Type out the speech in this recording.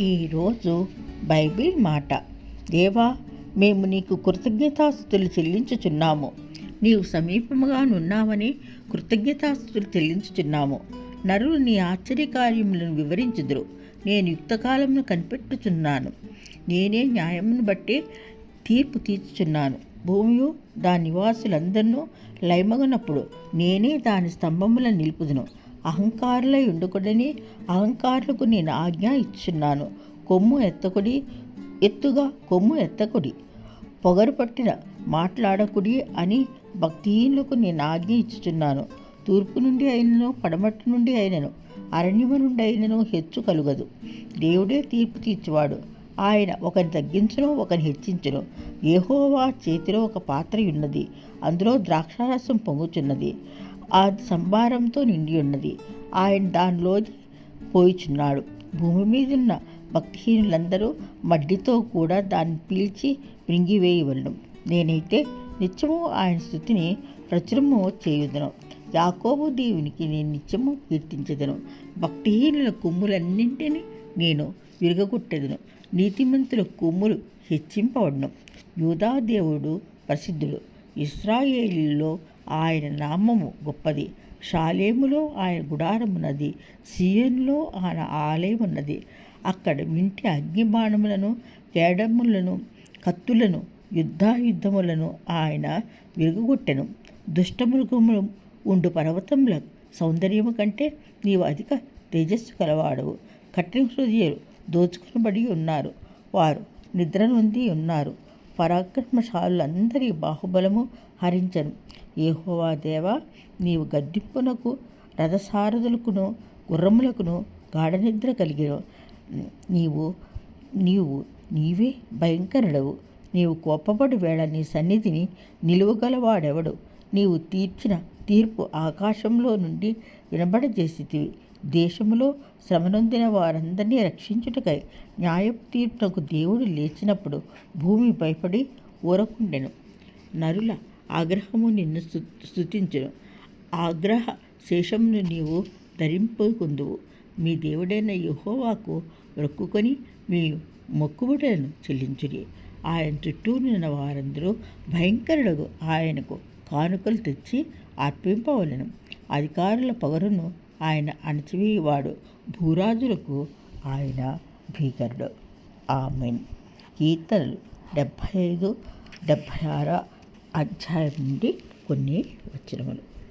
ఈరోజు బైబిల్ మాట. దేవా మేము నీకు కృతజ్ఞతాస్తులు చెల్లించుచున్నాము. నీవు సమీపముగా నున్నావని కృతజ్ఞతాస్తులు చెల్లించుచున్నాము. నరులు నీ ఆశ్చర్యకార్యములను వివరించుదురు. నేను యుక్తకాలమును కనిపెట్టుచున్నాను. నేనే న్యాయమును బట్టి తీర్పు తీర్చుచున్నాను. భూమియు దాని నివాసులందరినూ లయమగనప్పుడు నేనే దాని స్తంభములను నిలుపుదును. అహంకారులై ఉండకూడని అహంకారులకు నేను ఆజ్ఞ ఇచ్చున్నాను. కొమ్ము ఎత్తకుడి ఎత్తుగా కొమ్ము ఎత్తకుడి. పొగరు పట్టిన మాట్లాడకుడి అని భక్తిహీనులకు నేను ఆజ్ఞ ఇచ్చుచున్నాను. తూర్పు నుండి అయినను పడమటి నుండి అయినను అరణ్యము నుండి అయినను హెచ్చు కలుగదు. దేవుడే తీర్పు తీర్చువాడు. ఆయన ఒకరిని తగ్గించను ఒకరిని హెచ్చించను. ఏహోవా చేతిలో ఒక పాత్ర ఉన్నది. అందులో ద్రాక్షారసం పొంగుచున్నది. ఆ సంభారంతో నిండి ఉన్నది. ఆయన దానిలోని పోయిచున్నాడు. భూమి మీదున్న భక్తిహీనులందరూ మడ్డితో కూడా దాన్ని పీల్చి మృంగివేయవలను నేనైతే నిత్యము ఆయన స్థుతిని ప్రచురము చేయుదను. యాకోబు దేవునికి నేను నిత్యము కీర్తించదను. భక్తిహీనుల కొమ్ములన్నింటినీ నేను విరగగొట్టెదను. నీతిమంతుల కొమ్ములు హెచ్చింపబడను. యూదా దేవుడు ప్రసిద్ధుడు. ఇస్రాయేలీలో ఆయన నామము గొప్పది. షాలేములో ఆయన గుడారమున్నది సియన్లో ఆయన ఆలయం ఉన్నది అక్కడ వింటి అగ్నిబాణములను తేడములను కత్తులను యుద్ధాయుద్ధములను ఆయన విరుగుగొట్టెను. దుష్టమృగములు ఉండు పర్వతముల సౌందర్యము కంటే నీవు అధిక తేజస్సు కలవాడవు. కఠిన హృదయులు దోచుకునబడి ఉన్నారు. వారు నిద్ర నొంది ఉన్నారు. పరాక్రమశాలులందరి బాహుబలము హరించను. ఏహోవా దేవ నీవు గద్దింపునకు రథసారథులకును గుర్రములకును గాఢనిద్ర కలిగిన నీవు నీవు నీవే భయంకరుడవు. నీవు కోపపడు వేళ నీ సన్నిధిని నిలువగలవాడెవడు? నీవు తీర్చిన తీర్పు ఆకాశంలో నుండి వినబడజేసితివి. దేశములో శ్రమనొందిన వారందరినీ రక్షించుటకై న్యాయపు తీర్పునకు దేవుడు లేచినప్పుడు భూమి భయపడి ఊరకుండెను. నరుల ఆగ్రహము నిన్ను స్థుతించును ఆగ్రహ శేషమును నీవు ధరింపుకుందువు. మీ దేవుడైన యుహోవాకు రొక్కుకొని మీ మొక్కుబడులను చెల్లించుడి. ఆయన చుట్టూ నిన్న వారందరూ భయంకరుడు ఆయనకు కానుకలు తెచ్చి అర్పింపవలను. అధికారుల పగరును ఆయన అణచివేయవాడు భూరాజులకు ఆయన భీకరుడు. ఆమెన్. కీర్తనలు డెబ్భై ఐదు డెబ్భై ఆరు అధ్యాయం నుండి కొన్ని వచనములు.